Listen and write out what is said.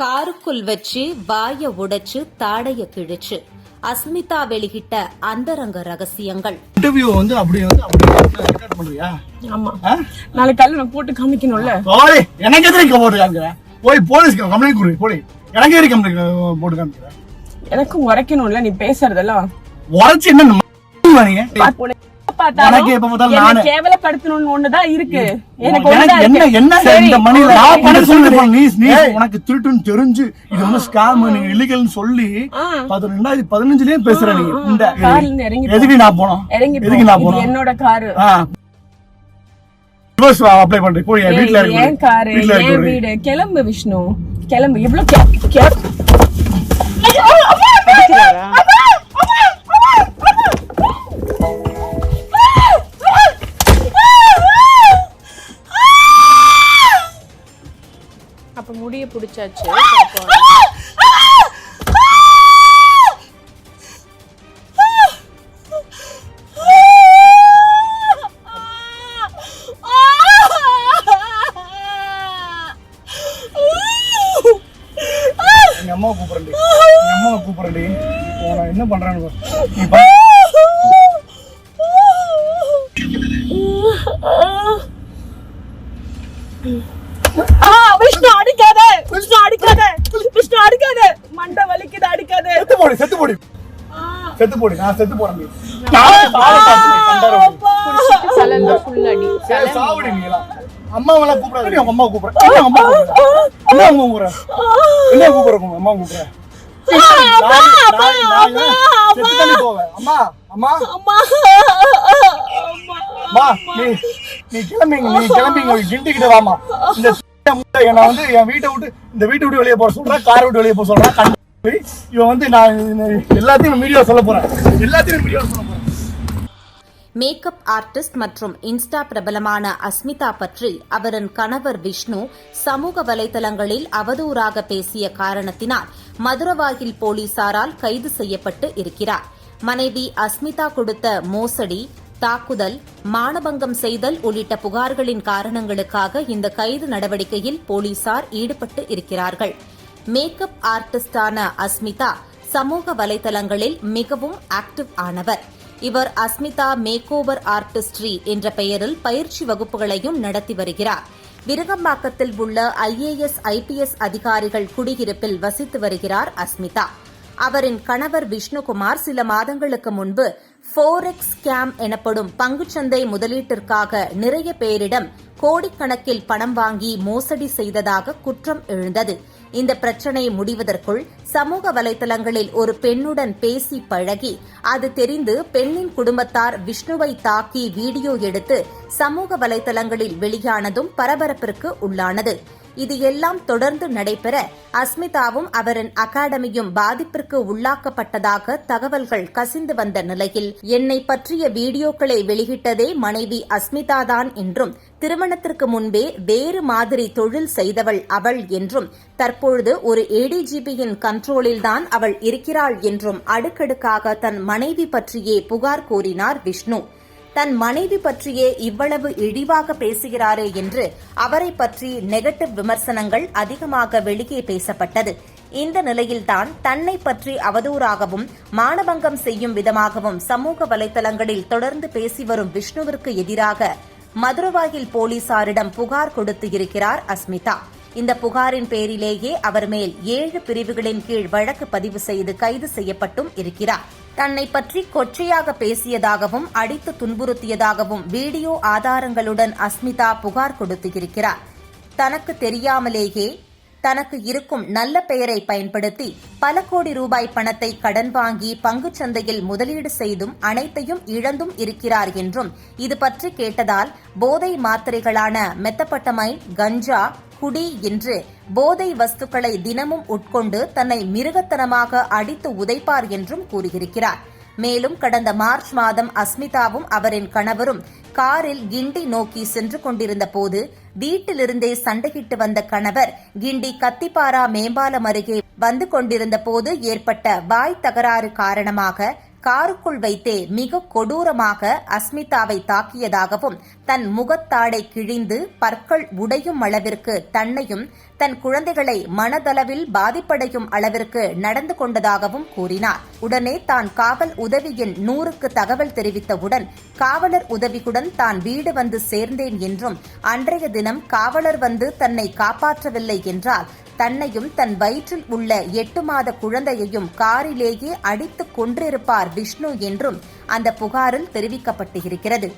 காருக்குள் வச்சு வாய உடைச்சு தாடைய கிழிச்சு. அஸ்மிதா வெளியிட்ட அந்தரங்க ரகசியங்கள். இன்டர்வியூ வந்து அப்படி வந்து அப்படி ரெக்கார்ட் பண்றியா? ஆமா? நாளைக்கு காலையில நான் போட்டு காமிக்கணும்ல? போடி எனக்கு எதிர்க்க போட்டு காமிக்கிற போய் போலீஸ் கம்ப்ளைண்ட் கொடு போடி எனக்கு எதிர்க்க கம்ப்ளைண்ட் போட்டு காமிக்கிற எனக்கும் உரைக்கணும்ல நீ பேசுறதெல்லாம். உரைச்சு என்ன நீங்க பார்த்தாலும் எனக்கு எப்ப பார்த்தாலும் என்னை நானு. கேவலப்படுத்தணும்னு ஒண்ணுதான் இருக்கு. எனக்கு எனக்கு ஒண்ணுதான் என்ன இருக்கு. என்ன சரி, இந்த மணில நான் பண்ண உனக்கு சொல்லி நீ நீ உனக்கு திருட்டுன்னு தெரிஞ்சு இது வந்து ஸ்கேம் நீங்க இல்லீகல்னு சொல்லி ஆ. பதினெண்டு ரெண்டாயிரத்தி பதினஞ்சுலயே பேசுற நீ. இந்த கார்ல இருந்து இறங்கி. எதுக்கு நான் போனோம்? இறங்கி போ. எதுக்கு நான் என்னோட காரு. ரிவர்ஸ் அப்ளை பண்றேன். போய் என் வீட்ல இருக்கு. என் காரு? என் வீடு? கிளம்பு விஷ்ணு. கிளம்பு. இவ்வளவு கே- கே- முடிய புடிச்சாச்சு எங்க அம்மாவை கூப்பிடுறேன் எங்க அம்மாவை கூப்பிடுறேன் இப்போ நான் என்ன பண்றேன்னு அடிக்காத. மண்டை வலிக்குது அடிக்காத. செத்து போடு செத்து போடு. செத்து போடு நான் செத்து போறேன். சாவடி நீ எல்லாம். அம்மாவெல்லாம் கூப்பிடாத, உங்க அம்மாவை கூப்பிடுற. என்ன உங்க அம்மா கூப்பிடுற? என்ன உங்க கூப்பிடுற? என்ன கூப்பிடுற உங்க அம்மா கூப்பிடுற? நான் நான் நான் செத்து தானே போவேன். அம்மா அம்மா. அம்மா. அம்மா நீ நீ கிளம்பிங்க நீ கிளம்பிங்க கிண்டி கிட்ட வாமா இந்த என்ன வந்து என் வீட்டை விட்டு இந்த வீட்டை விட்டு வெளியே போக சொல்றேன் கார் விட்டு வெளியே போக சொல்றேன் கண்டி இவன் வந்து நான் எல்லாத்தையும் வீடியோ சொல்ல போறேன். எல்லாத்தையும் வீடியோ சொல்ல போறேன். மேக்கப் ஆர்டிஸ்ட் மற்றும் இன்ஸ்டா பிரபலமான அஸ்மிதா பற்றி அவரின் கணவர் விஷ்ணு சமூக வலைதளங்களில் அவதூறாக பேசிய காரணத்தினால் மதுரவாகில் போலீசாரால் கைது செய்யப்பட்டு இருக்கிறார். மனைவி அஸ்மிதா கொடுத்த மோசடி தாக்குதல் மானபங்கம் செய்தல் உள்ளிட்ட புகார்களின் காரணங்களுக்காக இந்த கைது நடவடிக்கையில் போலீசார் ஈடுபட்டு இருக்கிறார்கள். மேக்கப் ஆர்டிஸ்டான அஸ்மிதா சமூக வலைதளங்களில் மிகவும் ஆக்டிவ் ஆனவர். இவர் அஸ்மிதா மேக்கோவர் ஆர்டிஸ்ட்ரி என்ற பெயரில் பயிற்சி வகுப்புகளையும் நடத்தி வருகிறார். விருகம்பாக்கத்தில் உள்ள ஐஏஎஸ் ஐபிஎஸ் அதிகாரிகள் குடியிருப்பில் வசித்து வருகிறார் அஸ்மிதா. அவரின் கணவர் விஷ்ணுகுமார் சில மாதங்களுக்கு முன்பு ஃபோரெக்ஸ் ஸ்கேம் எனப்படும் பங்குச்சந்தை முதலீட்டிற்காக நிறைய பேரிடம் கோடிக்கணக்கில் பணம் வாங்கி மோசடி செய்ததாக குற்றம் எழுந்தது. இந்த பிரச்சினை முடிவதற்குள் சமூக வலைதளங்களில் ஒரு பெண்ணுடன் பேசி பழகி அது தெரிந்து பெண்ணின் குடும்பத்தார் விஷ்ணுவை தாக்கி வீடியோ எடுத்து சமூக வலைதளங்களில் வெளியானதும் பரபரப்பிற்கு உள்ளானது. இது எல்லாம் தொடர்ந்து நடைபெற அஸ்மிதாவும் அவரின் அகாடமியும் பாதிப்பிற்கு உள்ளாக்கப்பட்டதாக தகவல்கள் கசிந்து வந்த நிலையில் என்னை பற்றிய வீடியோக்களை வெளியிட்டதே மனைவி அஸ்மிதாதான் என்றும் திருமணத்திற்கு முன்பே வேறு மாதிரி தொழில் செய்தவள் அவள் என்றும் தற்பொழுது ஒரு ஏடிஜிபியின் கண்ட்ரோலில்தான் அவள் இருக்கிறாள் என்றும் அடுக்கடுக்காக தன் மனைவி பற்றியே புகார் கூறினார் விஷ்ணு. தன் மனைவி பற்றியே இவ்வளவு இழிவாக பேசுகிறாரே என்று அவரை பற்றி நெகட்டிவ் விமர்சனங்கள் அதிகமாக வெளியே பேசப்பட்டது. இந்த நிலையில்தான் தன்னை பற்றி அவதூறாகவும் மானபங்கம் செய்யும் விதமாகவும் சமூக வலைதளங்களில் தொடர்ந்து பேசி வரும் விஷ்ணுவிற்கு எதிராக மதுரவாயில் போலீசாரிடம் புகார் கொடுத்து இருக்கிறார் அஸ்மிதா. இந்த புகாரின் பேரிலேயே அவர் மேல் ஏழு பிரிவுகளின் கீழ் வழக்கு பதிவு செய்து கைது செய்யப்பட்டும் இருக்கிறார். தன்னை பற்றி கொச்சையாக பேசியதாகவும் அடித்து துன்புறுத்தியதாகவும் வீடியோ ஆதாரங்களுடன் அஸ்மிதா புகார் கொடுத்திருக்கிறார் தனக்கு தெரியாமலேயே தனக்கு இருக்கும் நல்ல பெயரை பயன்படுத்தி பல கோடி ரூபாய் பணத்தை கடன் வாங்கி பங்குச் சந்தையில் முதலீடு செய்தும் அனைத்தையும் இழந்தும் இருக்கிறார் என்றும் இது பற்றி கேட்டதால் போதை மாத்திரைகளான மெத்தப்பட்டமைன் கஞ்சா குடி என்று போதை வஸ்துக்களை தினமும் உட்கொண்டு தன்னை மிருகத்தனமாக அடித்து உதைப்பார் என்றும் கூறியிருக்கிறார். மேலும் கடந்த மார்ச் மாதம் அஸ்மிதாவும் அவரின் கணவரும் காரில் கிண்டி நோக்கி சென்று கொண்டிருந்த போது வீட்டிலிருந்தே சண்டையிட்டு வந்த கணவர் கிண்டி கத்திப்பாரா மேம்பாலம் அருகே வந்து கொண்டிருந்த போது ஏற்பட்ட வாய் தகராறு காரணமாக காருக்குள் வைத்தே மிக கொடூரமாக அஸ்மிதாவை தாக்கியதாகவும் தன் முகத்தாடை கிழிந்து பற்கள் உடையும் அளவிற்கு தன்னையும் தன் குழந்தைகளை மனதளவில் பாதிப்படையும் அளவிற்கு நடந்து கொண்டதாகவும் கூறினார். உடனே தான் காவல் உதவி எண் நூறுக்கு தகவல் தெரிவித்தவுடன் காவலர் உதவியுடன் தான் வீடு வந்து சேர்ந்தேன் என்றும் அன்றைய தினம் காவலர் வந்து தன்னை காப்பாற்றவில்லை என்றால் தன்னையும் தன் வயிற்றில் உள்ள எட்டு மாத குழந்தையையும் காரிலேயே அடித்துக் கொன்றிருப்பார் விஷ்ணு என்றும் அந்த புகாரில் தெரிவிக்கப்பட்டிருக்கிறது.